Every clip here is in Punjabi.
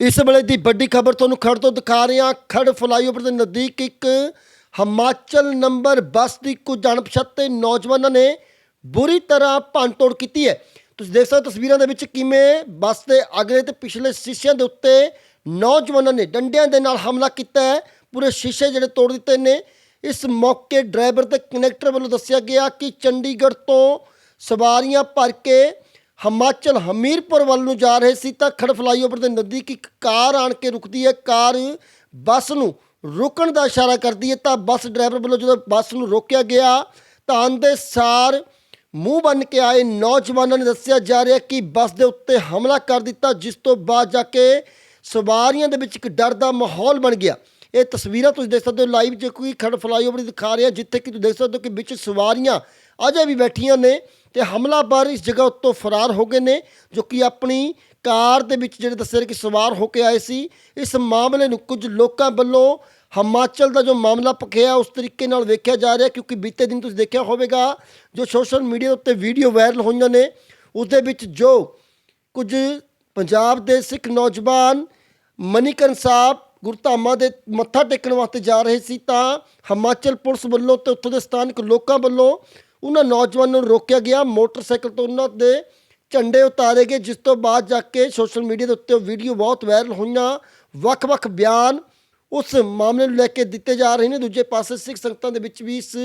ਇਸ ਵੇਲੇ ਦੀ ਵੱਡੀ ਖਬਰ ਤੁਹਾਨੂੰ ਖੜ ਤੋਂ ਦਿਖਾ ਰਹੇ ਹਾਂ। ਖੜ ਫਲਾਈਓਵਰ ਦੇ ਨਜ਼ਦੀਕ ਇੱਕ ਹਿਮਾਚਲ ਨੰਬਰ ਬੱਸ ਦੀ ਕੁਝ ਅਣਪਛਾਤੇ ਨੌਜਵਾਨਾਂ ਨੇ ਬੁਰੀ ਤਰ੍ਹਾਂ ਭੰਨਤੋੜ ਕੀਤੀ ਹੈ। ਤੁਸੀਂ ਦੇਖ ਸਕਦੇ ਹੋ ਤਸਵੀਰਾਂ ਦੇ ਵਿੱਚ ਕਿਵੇਂ ਬੱਸ ਦੇ ਅਗਲੇ ਤੇ ਪਿਛਲੇ ਸ਼ੀਸ਼ਿਆਂ ਦੇ ਉੱਤੇ ਨੌਜਵਾਨਾਂ ਨੇ ਡੰਡਿਆਂ ਦੇ ਨਾਲ ਹਮਲਾ ਕੀਤਾ ਹੈ। ਪੂਰੇ ਸ਼ੀਸ਼ੇ ਜਿਹੜੇ ਤੋੜ ਦਿੱਤੇ ਨੇ। ਇਸ ਮੌਕੇ ਡਰਾਈਵਰ ਤੇ ਕਨੈਕਟਰ ਵੱਲੋਂ ਦੱਸਿਆ ਗਿਆ ਕਿ ਚੰਡੀਗੜ੍ਹ ਤੋਂ ਸਵਾਰੀਆਂ ਭਰ ਕੇ ਹਿਮਾਚਲ ਹਮੀਰਪੁਰ ਵੱਲ ਨੂੰ ਜਾ ਰਹੇ ਸੀ ਤਾਂ ਖੜ ਫਲਾਈਓਵਰ ਦੇ ਨਜ਼ਦੀਕ ਇੱਕ ਕਾਰ ਆਣ ਕੇ ਰੁਕਦੀ ਹੈ। ਕਾਰ ਬੱਸ ਨੂੰ ਰੁਕਣ ਦਾ ਇਸ਼ਾਰਾ ਕਰਦੀ ਹੈ ਤਾਂ ਬੱਸ ਡਰਾਈਵਰ ਵੱਲੋਂ ਜਦੋਂ ਬੱਸ ਨੂੰ ਰੋਕਿਆ ਗਿਆ ਤਾਂ ਆਂਦੇ ਸਾਰ ਮੂੰਹ ਬੰਨ ਕੇ ਆਏ ਨੌਜਵਾਨਾਂ ਨੇ ਦੱਸਿਆ ਜਾ ਰਿਹਾ ਕਿ ਬੱਸ ਦੇ ਉੱਤੇ ਹਮਲਾ ਕਰ ਦਿੱਤਾ, ਜਿਸ ਤੋਂ ਬਾਅਦ ਜਾ ਕੇ ਸਵਾਰੀਆਂ ਦੇ ਵਿੱਚ ਇੱਕ ਡਰ ਦਾ ਮਾਹੌਲ ਬਣ ਗਿਆ। ਇਹ ਤਸਵੀਰਾਂ ਤੁਸੀਂ ਦੇਖ ਸਕਦੇ ਹੋ, ਲਾਈਵ ਜੇ ਕੋਈ ਖੜ ਫਲਾਈਓਵਰ ਦਿਖਾ ਰਿਹਾ, ਜਿੱਥੇ ਕਿ ਤੁਸੀਂ ਦੇਖ ਸਕਦੇ ਹੋ ਕਿ ਵਿੱਚ ਸਵਾਰੀਆਂ ਅਜੇ ਵੀ ਬੈਠੀਆਂ ਨੇ ਤੇ ਹਮਲਾਵਰ ਇਸ ਜਗ੍ਹਾ ਉੱਤੋਂ ਫਰਾਰ ਹੋ ਗਏ ਨੇ, ਜੋ ਕਿ ਆਪਣੀ ਕਾਰ ਦੇ ਵਿੱਚ ਜਿਹੜੇ ਦੱਸਿਆ ਕਿ ਸਵਾਰ ਹੋ ਕੇ ਆਏ ਸੀ। ਇਸ ਮਾਮਲੇ ਨੂੰ ਕੁਝ ਲੋਕਾਂ ਵੱਲੋਂ ਹਿਮਾਚਲ ਦਾ ਜੋ ਮਾਮਲਾ ਪਖਿਆ ਉਸ ਤਰੀਕੇ ਨਾਲ ਵੇਖਿਆ ਜਾ ਰਿਹਾ, ਕਿਉਂਕਿ ਬੀਤੇ ਦਿਨ ਤੁਸੀਂ ਦੇਖਿਆ ਹੋਵੇਗਾ, ਜੋ ਸੋਸ਼ਲ ਮੀਡੀਆ ਉੱਤੇ ਵੀਡੀਓ ਵਾਇਰਲ ਹੋਈਆਂ ਨੇ ਉਸ ਦੇ ਵਿੱਚ ਜੋ ਕੁਝ ਪੰਜਾਬ ਦੇ ਸਿੱਖ ਨੌਜਵਾਨ ਮਨੀਕਰਨ ਸਾਹਿਬ ਗੁਰਧਾਮਾਂ ਦੇ ਮੱਥਾ ਟੇਕਣ ਵਾਸਤੇ ਜਾ ਰਹੇ ਸੀ ਤਾਂ ਹਿਮਾਚਲ ਪੁਲਿਸ ਵੱਲੋਂ ਤੇ ਉੱਥੋਂ ਦੇ ਸਥਾਨਕ ਲੋਕਾਂ ਵੱਲੋਂ ਉਹਨਾਂ ਨੌਜਵਾਨਾਂ ਨੂੰ ਰੋਕਿਆ ਗਿਆ। ਮੋਟਰਸਾਈਕਲ ਤੋਂ ਉਹਨਾਂ ਦੇ ਝੰਡੇ ਉਤਾਰੇ ਗਏ, ਜਿਸ ਤੋਂ ਬਾਅਦ ਜਾ ਕੇ ਸੋਸ਼ਲ ਮੀਡੀਆ ਦੇ ਉੱਤੇ ਉਹ ਵੀਡੀਓ ਬਹੁਤ ਵਾਇਰਲ ਹੋਈਆਂ। ਵੱਖ-ਵੱਖ ਬਿਆਨ ਉਸ ਮਾਮਲੇ ਨੂੰ ਲੈ ਕੇ ਦਿੱਤੇ ਜਾ ਰਹੇ ਨੇ। ਦੂਜੇ ਪਾਸੇ ਸਿੱਖ ਸੰਗਤਾਂ ਦੇ ਵਿੱਚ ਵੀ ਇਸ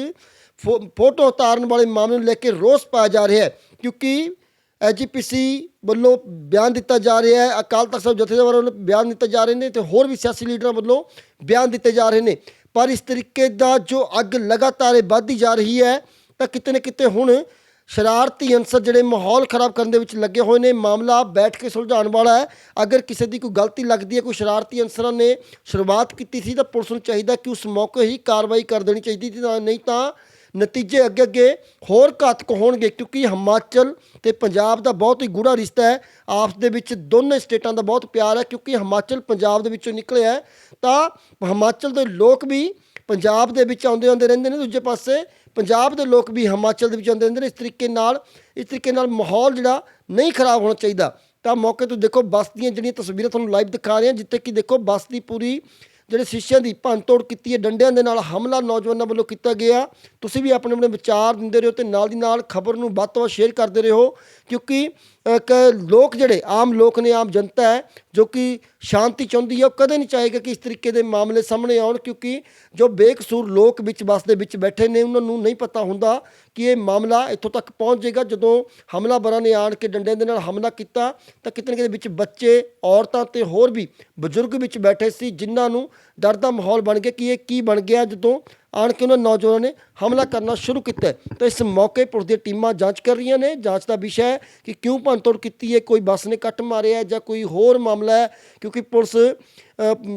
ਫੋ- ਫੋਟੋ ਉਤਾਰਨ ਵਾਲੇ ਮਾਮਲੇ ਨੂੰ ਲੈ ਕੇ ਰੋਸ ਪਾਇਆ ਜਾ ਰਿਹਾ ਹੈ, ਕਿਉਂਕਿ ਐਜੀਪੀਸੀ ਵੱਲੋਂ ਬਿਆਨ ਦਿੱਤਾ ਜਾ ਰਿਹਾ ਹੈ। ਅਕਾਲ ਤਖਤ ਸਾਹਿਬ ਜਥੇਦਾਰਾਂ ਵੱਲੋਂ ਬਿਆਨ ਦਿੱਤੇ ਜਾ ਰਹੇ ਨੇ ਤੇ ਹੋਰ ਵੀ ਸਿਆਸੀ ਲੀਡਰਾਂ ਵੱਲੋਂ ਬਿਆਨ ਦਿੱਤੇ ਜਾ ਰਹੇ ਨੇ। ਪਰ ਇਸ ਤਰੀਕੇ ਦਾ ਜੋ ਅੱਗ ਲਗਾਤਾਰ ਵੱਧਦੀ ਜਾ ਰਹੀ ਹੈ, ਤਾਂ ਕਿਤੇ ਨਾ ਕਿਤੇ ਹੁਣ ਸ਼ਰਾਰਤੀ ਅਨਸਰ ਜਿਹੜੇ ਮਾਹੌਲ ਖਰਾਬ ਕਰਨ ਦੇ ਵਿੱਚ ਲੱਗੇ ਹੋਏ ਨੇ, ਮਾਮਲਾ ਬੈਠ ਕੇ ਸੁਲਝਾਉਣ ਵਾਲਾ ਹੈ। ਅਗਰ ਕਿਸੇ ਦੀ ਕੋਈ ਗਲਤੀ ਲੱਗਦੀ ਹੈ, ਕੋਈ ਸ਼ਰਾਰਤੀ ਅਨਸਰਾਂ ਨੇ ਸ਼ੁਰੂਆਤ ਕੀਤੀ ਸੀ, ਤਾਂ ਪੁਲਿਸ ਨੂੰ ਚਾਹੀਦਾ ਕਿ ਉਸ ਮੌਕੇ ਹੀ ਕਾਰਵਾਈ ਕਰ ਦੇਣੀ ਚਾਹੀਦੀ ਸੀ, ਤਾਂ ਨਹੀਂ ਤਾਂ ਨਤੀਜੇ ਅੱਗੇ ਅੱਗੇ ਹੋਰ ਘਾਤਕ ਹੋਣਗੇ ਕਿਉਂਕਿ ਹਿਮਾਚਲ ਤੇ ਪੰਜਾਬ ਦਾ ਬਹੁਤ ਹੀ ਗੂੜਾ ਰਿਸ਼ਤਾ ਹੈ। ਆਪਸ ਦੇ ਵਿੱਚ ਦੋਨੇ ਸਟੇਟਾਂ ਦਾ ਬਹੁਤ ਪਿਆਰ ਹੈ ਕਿਉਂਕਿ ਹਿਮਾਚਲ ਪੰਜਾਬ ਦੇ ਵਿੱਚੋਂ ਨਿਕਲਿਆ ਹੈ। ਤਾਂ ਹਿਮਾਚਲ ਦੇ ਲੋਕ ਵੀ ਪੰਜਾਬ ਦੇ ਵਿੱਚ ਆਉਂਦੇ ਆਉਂਦੇ ਰਹਿੰਦੇ ਨੇ। ਦੂਜੇ ਪਾਸੇ ਪੰਜਾਬ ਦੇ ਲੋਕ ਵੀ ਹਿਮਾਚਲ ਦੇ ਵਿੱਚ ਆਉਂਦੇ ਰਹਿੰਦੇ ਨੇ। ਇਸ ਤਰੀਕੇ ਨਾਲ, ਇਸ ਤਰੀਕੇ ਨਾਲ ਮਾਹੌਲ ਜਿਹੜਾ ਨਹੀਂ ਖਰਾਬ ਹੋਣਾ ਚਾਹੀਦਾ। ਤਾਂ ਮੌਕੇ ਤੋਂ ਦੇਖੋ ਬੱਸ ਦੀਆਂ ਜਿਹੜੀਆਂ ਤਸਵੀਰਾਂ ਤੁਹਾਨੂੰ ਲਾਈਵ ਦਿਖਾ ਰਹੇ ਹਾਂ, ਜਿੱਥੇ ਕਿ ਦੇਖੋ ਬੱਸ ਦੀ ਪੂਰੀ ਜਿਹੜੇ ਸ਼ੀਸ਼ਿਆਂ ਦੀ ਭੰਨਤੋੜ ਕੀਤੀ ਹੈ, ਡੰਡਿਆਂ ਦੇ ਨਾਲ ਹਮਲਾ ਨੌਜਵਾਨਾਂ ਵੱਲੋਂ ਕੀਤਾ ਗਿਆ। ਤੁਸੀਂ ਵੀ ਆਪਣੇ ਆਪਣੇ ਵਿਚਾਰ ਦਿੰਦੇ ਰਹੋ ਤੇ ਨਾਲ ਦੀ ਨਾਲ ਖਬਰ ਨੂੰ ਵੱਧ ਤੋਂ ਵੱਧ ਸ਼ੇਅਰ ਕਰਦੇ ਰਹੋ, ਕਿਉਂਕਿ ਕ ਲੋਕ ਜਿਹੜੇ, ਆਮ ਲੋਕ ਨੇ, ਆਮ ਜਨਤਾ ਹੈ, ਜੋ ਕਿ ਸ਼ਾਂਤੀ ਚਾਹੁੰਦੀ ਹੈ, ਉਹ ਕਦੇ ਨਹੀਂ ਚਾਹੇਗਾ ਕਿ ਇਸ ਤਰੀਕੇ ਦੇ ਮਾਮਲੇ ਸਾਹਮਣੇ ਆਉਣ, ਕਿਉਂਕਿ ਜੋ ਬੇਕਸੂਰ ਲੋਕ ਵਿੱਚ, ਬੱਸ ਦੇ ਵਿੱਚ ਬੈਠੇ ਨੇ, ਉਹਨਾਂ ਨੂੰ ਨਹੀਂ ਪਤਾ ਹੁੰਦਾ ਕਿ ਇਹ ਮਾਮਲਾ ਇੱਥੋਂ ਤੱਕ ਪਹੁੰਚ ਜਾਏਗਾ। ਜਦੋਂ ਹਮਲਾਵਰਾਂ ਨੇ ਆਣ ਕੇ ਡੰਡਿਆਂ ਦੇ ਨਾਲ ਹਮਲਾ ਕੀਤਾ, ਤਾਂ ਕਿਤੇ ਨਾ ਕਿਤੇ ਵਿੱਚ ਬੱਚੇ, ਔਰਤਾਂ ਤੇ ਹੋਰ ਵੀ ਬਜ਼ੁਰਗ ਵਿੱਚ ਬੈਠੇ ਸੀ, ਜਿਨ੍ਹਾਂ ਨੂੰ ਡਰ ਦਾ ਮਾਹੌਲ ਬਣ ਗਿਆ ਕਿ ਇਹ ਕੀ ਬਣ ਗਿਆ, ਜਦੋਂ ਆਣ ਕੇ ਉਹਨਾਂ ਨੌਜਵਾਨਾਂ ਨੇ ਹਮਲਾ ਕਰਨਾ ਸ਼ੁਰੂ ਕੀਤਾ ਹੈ। ਤਾਂ ਇਸ ਮੌਕੇ ਪੁਲਿਸ ਦੀਆਂ ਟੀਮਾਂ ਜਾਂਚ ਕਰ ਰਹੀਆਂ ਨੇ। ਜਾਂਚ ਦਾ ਵਿਸ਼ਾ ਹੈ ਕਿ ਕਿਉਂ ਭੰਨਤੋੜ ਕੀਤੀ ਹੈ ਕੋਈ ਬੱਸ ਨੇ ਕੱਟ ਮਾਰਿਆ ਹੈ ਜਾਂ ਕੋਈ ਹੋਰ ਮਾਮਲਾ ਹੈ ਕਿਉਂਕਿ ਪੁਲਿਸ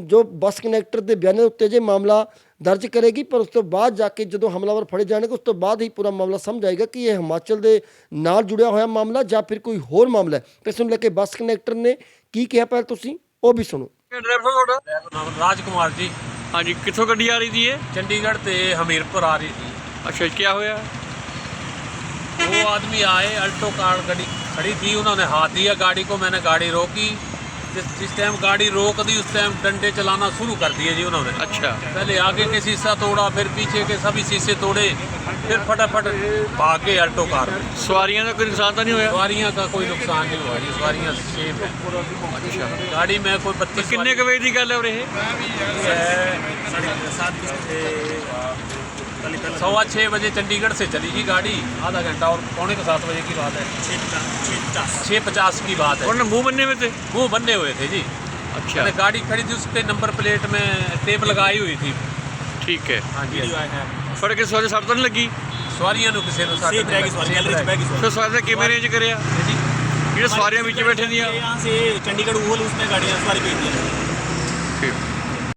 ਜੋ ਬੱਸ ਕਨੈਕਟਰ ਦੇ ਬਿਆਨਾਂ ਉੱਤੇ ਜੇ ਮਾਮਲਾ ਦਰਜ ਕਰੇਗੀ ਪਰ ਉਸ ਤੋਂ ਬਾਅਦ ਜਾ ਕੇ ਜਦੋਂ ਹਮਲਾਵਰ ਫੜੇ ਜਾਣਗੇ ਉਸ ਤੋਂ ਬਾਅਦ ਹੀ ਪੂਰਾ ਮਾਮਲਾ ਸਮਝ ਆਏਗਾ ਕਿ ਇਹ ਹਿਮਾਚਲ ਦੇ ਨਾਲ ਜੁੜਿਆ ਹੋਇਆ ਮਾਮਲਾ ਜਾਂ ਫਿਰ ਕੋਈ ਹੋਰ ਮਾਮਲਾ ਹੈ। ਤੇ ਇਸ ਨੂੰ ਲੈ ਕੇ ਬੱਸ ਕਨੈਕਟਰ ਨੇ ਕੀ ਕਿਹਾ ਪਹਿਲਾਂ ਤੁਸੀਂ ਉਹ ਵੀ ਸੁਣੋ। ਡਰਾਈਵਰ ਤੁਹਾਡਾ? ਨਾਮ ਰਾਜ ਕੁਮਾਰ ਜੀ। ਹਾਂਜੀ ਕਿੱਥੋਂ ਗੱਡੀ ਆ ਰਹੀ ਸੀ ਇਹ चंडीगढ़ से हमीरपुर आ रही थी ਅੱਛਾ ਕੀ ਹੋਇਆ वो आदमी आए अल्टो कार गाड़ी खड़ी थी उन्होंने हाथ दिया गाड़ी को मैंने गाड़ी रोकी जिस जिस टाइम गाड़ी रोक दी उस टाइम डंडे चलाना शुरू कर दिए जी उन्होंने अच्छा पहले आगे के शीशा तोड़ा फिर पीछे के सभी शीशे तोड़े फिर फटाफट भाग गए अल्टो कार में। का कोई नुकसान तो नहीं हुआ सवारियाँ का कोई नुकसान नहीं हुआ जी सवार सेफ़ है। अच्छा गाड़ी में कोई बत्ती किन्ने बजे की गल है सवा छः बजे चंडीगढ़ से चली गई गाड़ी। आधा घंटा और पौने के सात बजे की बात है। छः पचास की बात है। मुँह बनने हुए थे? मुँह बनने हुए थे जी। अच्छा। गाड़ी खड़ी थी उसके नंबर प्लेट में टेप लगाई हुई थी। ठीक है। हाँ जी हाँ ਫੜ ਕੇ ਸਵਾਰੀ ਸੱਟ ਤਾਂ ਨਹੀਂ ਲੱਗੀ ਸਵਾਰੀਆਂ ਨੂੰ ਕਿਸੇ ਨੂੰ ਸੱਟ सेफ रहेगी सवारी गैलरी से बैगी ਫਿਰ ਸਵਾਰੀ ਦਾ ਕਿਵੇਂ ਅਰੇਂਜ ਕਰਿਆ ਜਿਹੜੇ ਸਵਾਰੀਆਂ ਵਿੱਚ ਬੈਠੇ ਦੀਆਂ यहाँ से चंडीगढ़ ओवल उसमें गाड़ियाँ सवारी भेज दी ਠੀਕ